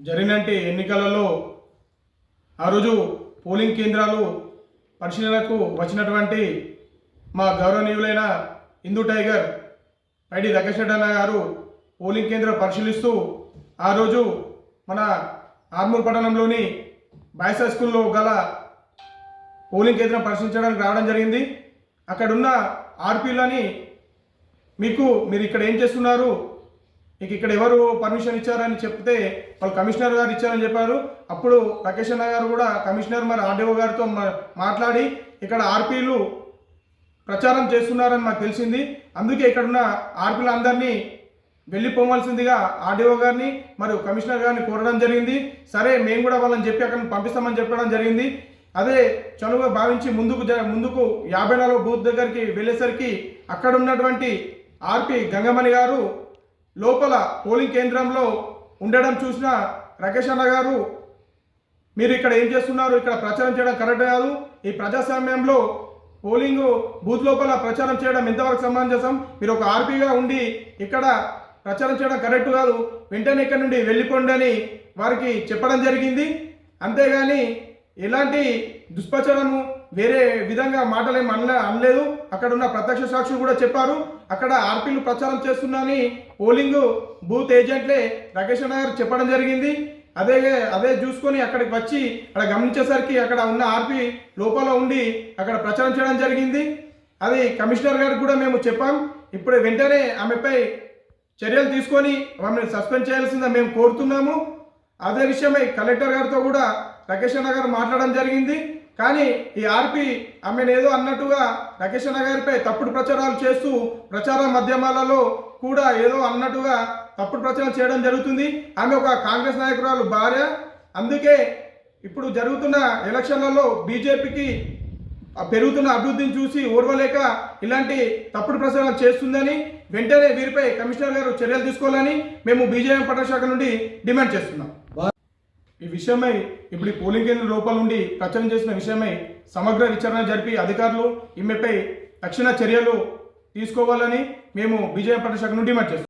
జరిగినట్టి ఎన్నికలలో ఆ రోజు పోలింగ్ కేంద్రాలు పరిశీలనకు వచ్చినటువంటి మా గౌరవనీయులైన హిందూ టైగర్ పైడి రాకేష్ గారు పోలింగ్ కేంద్రం పరిశీలిస్తూ ఆ రోజు మన ఆర్మూర్ పట్టణంలోని బాయ్స్ హై స్కూల్లో గల పోలింగ్ కేంద్రం పరిశీలించడానికి రావడం జరిగింది. అక్కడున్న ఆర్పీలని మీకు మీరు ఇక్కడ ఏం చేస్తున్నారు? మీకు ఇక్కడ ఎవరు పర్మిషన్ ఇచ్చారని చెప్తే వాళ్ళు కమిషనర్ గారు ఇచ్చారని చెప్పారు. అప్పుడు రాకేష్ అన్న గారు కూడా కమిషనర్ మరి ఆర్డీఓ గారితో మాట్లాడి ఇక్కడ ఆర్పీలు ప్రచారం చేస్తున్నారని మాకు తెలిసింది. అందుకే ఇక్కడున్న ఆర్పీలు అందరినీ వెళ్ళిపోవాల్సిందిగా ఆర్డీఓ గారిని మరియు కమిషనర్ గారిని కోరడం జరిగింది. సరే మేము కూడా వాళ్ళని చెప్పి అక్కడ పంపిస్తామని చెప్పడం జరిగింది. అదే చనువుగా భావించి ముందుకు జ- ముందుకు యాభై నాలుగు బూత్ దగ్గరికి వెళ్ళేసరికి అక్కడ ఉన్నటువంటి ఆర్పి గంగమణి గారు లోపల పోలింగ్ కేంద్రంలో ఉండడం చూసిన రాకేష్ అన్న గారు మీరు ఇక్కడ ఏం చేస్తున్నారు? ఇక్కడ ప్రచారం చేయడం కరెక్ట్ కాదు. ఈ ప్రజాస్వామ్యంలో పోలింగ్ బూత్ లోపల ప్రచారం చేయడం ఎంతవరకు సమంజసం? మీరు ఒక ఆర్పీగా ఉండి ఇక్కడ ప్రచారం చేయడం కరెక్ట్ కాదు. వెంటనే ఇక్కడ నుండి వెళ్ళిపోండి అని వారికి చెప్పడం జరిగింది. అంతేగాని ఎలాంటి దుష్ప్రచారము వేరే విధంగా మాటలేం అనలే అనలేదు. అక్కడ ఉన్న ప్రత్యక్ష సాక్షులు కూడా చెప్పారు. అక్కడ ఆర్పీలు ప్రచారం చేస్తున్నారని పోలింగ్ బూత్ ఏజెంట్లే రాకేష్ అన్న గారు చెప్పడం జరిగింది. అదే అదే చూసుకొని అక్కడికి వచ్చి అక్కడ గమనించేసరికి అక్కడ ఉన్న ఆర్పి లోపల ఉండి అక్కడ ప్రచారం చేయడం జరిగింది. అది కమిషనర్ గారికి కూడా మేము చెప్పాం. ఇప్పుడు వెంటనే ఆమెపై చర్యలు తీసుకొని ఆమెను సస్పెండ్ చేయాల్సిందే మేము కోరుతున్నాము. అదే విషయమై కలెక్టర్ గారితో కూడా రాకేష్ అన్న గారు మాట్లాడడం జరిగింది. కానీ ఈ ఆర్పి ఆమెను ఏదో అన్నట్టుగా రాకేష్ అన్న గారిపై తప్పుడు ప్రచారాలు చేస్తూ ప్రచార మాధ్యమాలలో కూడా ఏదో అన్నట్టుగా తప్పుడు ప్రచారం చేయడం జరుగుతుంది. ఆమె ఒక కాంగ్రెస్ నాయకురాలు భార్య. అందుకే ఇప్పుడు జరుగుతున్న ఎలక్షన్లలో బీజేపీకి పెరుగుతున్న అభివృద్ధిని చూసి ఓర్వలేక ఇలాంటి తప్పుడు ప్రచారం చేస్తుందని వెంటనే వీరిపై కమిషనర్ గారు చర్యలు తీసుకోవాలని మేము బీజేపీ పట్టణ శాఖ నుండి డిమాండ్ చేస్తున్నాం. ఈ విషయమై ఇప్పుడు ఈ పోలింగ్ కేంద్రం లోపల నుండి ప్రచారం చేసిన విషయమై సమగ్ర విచారణ జరిపి అధికారులు ఈమెపై తక్షణ చర్యలు తీసుకోవాలని మేము బీజేపీ పట్టణ శాఖ నుండి డిమాండ్ చేస్తాం